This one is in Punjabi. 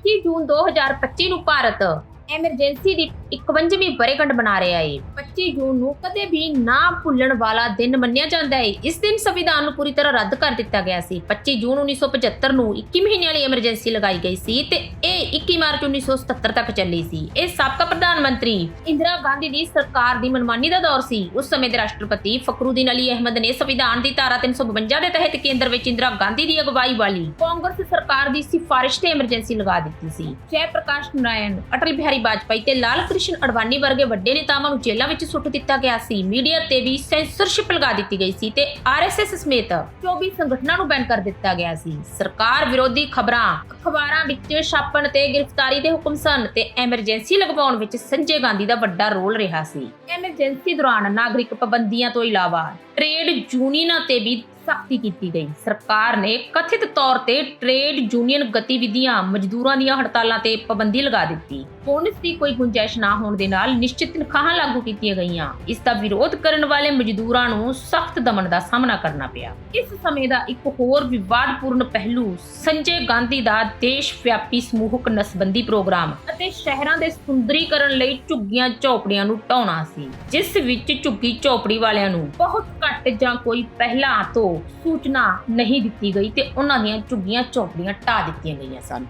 25 ਜੂਨ 2025 ਨੂੰ ਭਾਰਤ ਐਮਰਜੈਂਸੀ ਦੀ 51ਵੀਂ ਵਰ੍ਹੇਗੰਢ ਮਨਾ ਰਿਹਾ ਹੈ 25 ਜੂਨ ਨੂੰ ਕਦੇ ਵੀ ਨਾ ਭੁੱਲਣ ਵਾਲਾ ਦਿਨ ਮੰਨਿਆ ਜਾਂਦਾ ਹੈ ਇਸ ਦਿਨ ਸੰਵਿਧਾਨ ਨੂੰ ਪੂਰੀ ਤਰ੍ਹਾਂ ਰੱਦ ਕਰ ਦਿੱਤਾ ਗਿਆ ਸੀ। 25 ਜੂਨ 1975 ਨੂੰ 21 ਮਹੀਨਿਆਂ ਲਈ ਐਮਰਜੈਂਸੀ ਲਗਾਈ ਗਈ ਸੀ ਤੇ ਇਹ 21 ਮਾਰਚ 1977 ਤੱਕ ਚੱਲੀ ਸੀ। ਇਹ ਸਾਬਕਾ ਪ੍ਰਧਾਨ ਮੰਤਰੀ ਇੰਦਰਾ ਗਾਂਧੀ ਦੀ ਸਰਕਾਰ ਦੀ ਮਨਮਾਨੀ ਦਾ ਦੌਰ ਸੀ। ਉਸ ਸਮੇਂ ਦੇ ਰਾਸ਼ਟਰਪਤੀ ਫਖਰੂਦੀਨ ਅਲੀ ਅਹਿਮਦ ਨੇ ਸੰਵਿਧਾਨ ਦੀ ਧਾਰਾ 352 ਦੇ ਤਹਿਤ ਕੇਂਦਰ ਵਿੱਚ ਇੰਦਰਾ ਗਾਂਧੀ ਦੀ ਅਗਵਾਈ ਵਾਲੀ ਕਾਂਗਰਸ ਸਰਕਾਰ ਦੀ ਸਿਫਾਰਿਸ਼ ਤੇ ਐਮਰਜੈਂਸੀ ਲਗਾ ਦਿੱਤੀ ਸੀ। ਜੈ ਪ੍ਰਕਾਸ਼ ਨਾਰਾਇਣ, ਅਟਲ ਬਿਹਾਰੀ ਵਾਜਪਾਈ ਤੇ ਲਾਲ ਕ੍ਰਿਸ਼ਨ ਅਡਵਾਨੀ ਵਰਗੇ ਵੱਡੇ ਨੇਤਾਵਾਂ ਨੂੰ ਜੇਲ੍ਹਾਂ ਵਿੱਚ ਸੁੱਟ ਦਿੱਤਾ ਗਿਆ ਸੀ। ਮੀਡੀਆ ਤੇ ਵੀ ਸੈਂਸਰਸ਼ਿਪ ਲਗਾ ਦਿੱਤੀ ਗਈ ਸੀ ਤੇ ਆਰਐਸਐਸ ਸਮੇਤ 24 ਸੰਗਠਨਾਂ ਨੂੰ ਬੈਨ ਕਰ ਦਿੱਤਾ ਗਿਆ ਸੀ। ਸਰਕਾਰ ਵਿਰੋਧੀ ਖਬਰਾਂ, ਅਖਬਾਰਾਂ ਵਿੱਚ ਛਾਪਣ ਤੇ ਗ੍ਰਿਫਤਾਰੀ ਦੇ ਹੁਕਮ ਸਨ ਤੇ ਐਮਰਜੈਂਸੀ ਲਗਵਾਉਣ ਵਿੱਚ ਸੰਜੇ ਗਾਂਧੀ ਦਾ ਵੱਡਾ ਰੋਲ ਰਿਹਾ ਸੀ। ਐਮਰਜੈਂਸੀ ਦੌਰਾਨ ਨਾਗਰਿਕ ਪਾਬੰਦੀਆਂ ਤੋਂ ਇਲਾਵਾ ਟ੍ਰੇਡ ਯੂਨੀਅਨਾਂ ਤੇ ਵੀ ਸਖਤੀ ਕੀਤੀ ਗਈ। ਸਰਕਾਰ ਨੇ ਕਥਿਤ ਤੌਰ ਤੇ ਟ੍ਰੇਡ ਯੂਨੀਅਨ ਗਤੀਵਿਧੀਆਂ ਮਜ਼ਦੂਰਾਂ ਦੀਆਂ ਹੜਤਾਲਾਂ ਤੇ ਪਾਬੰਦੀ ਲਗਾ ਦਿੱਤੀ। ਬੋਨਸ ਦੀ ਕੋਈ ਗੁੰਜਾਇਸ਼ ਨਾ ਹੋਣ ਦੇ ਨਾਲ ਨਿਸ਼ਚਿਤ ਤਨਖਾਹਾਂ ਲਾਗੂ ਕੀਤੀਆਂ ਗਈਆਂ। ਇਸ ਦਾ ਵਿਰੋਧ ਕਰਨ ਵਾਲੇ ਮਜ਼ਦੂਰਾਂ ਨੂੰ ਸਖਤ ਦਮਨ ਦਾ ਸਾਹਮਣਾ ਕਰਨਾ ਪਿਆ। ਇਸ ਸਮੇਂ ਦਾ ਇੱਕ ਹੋਰ ਵਿਵਾਦਪੂਰਨ ਪਹਿਲੂ ਸੰਜੇ ਗਾਂਧੀ ਦਾ ਦੇਸ਼ ਵਿਆਪੀ ਸਮੂਹਕ ਨਸਬੰਦੀ ਪ੍ਰੋਗਰਾਮ ਅਤੇ ਸ਼ਹਿਰਾਂ ਦੇ ਸੁੰਦਰੀਕਰਨ ਲਈ ਝੁੱਗੀਆਂ ਝੌਪੜੀਆਂ ਨੂੰ ਢਾਉਣਾ ਸੀ, ਜਿਸ ਵਿੱਚ ਝੁੱਗੀ ਝੌਪੜੀ ਵਾਲਿਆਂ ਨੂੰ ਬਹੁਤ ਘੱਟ ਜਾਂ ਕੋਈ ਪਹਿਲਾਂ ਤੋਂ ਸੂਚਨਾ ਨਹੀਂ ਦਿੱਤੀ ਗਈ ਤੇ ਉਹਨਾਂ ਦੀਆਂ ਝੁੱਗੀਆਂ ਝੌਪੜੀਆਂ ਢਾ ਦਿੱਤੀਆਂ ਗਈਆਂ ਸਨ।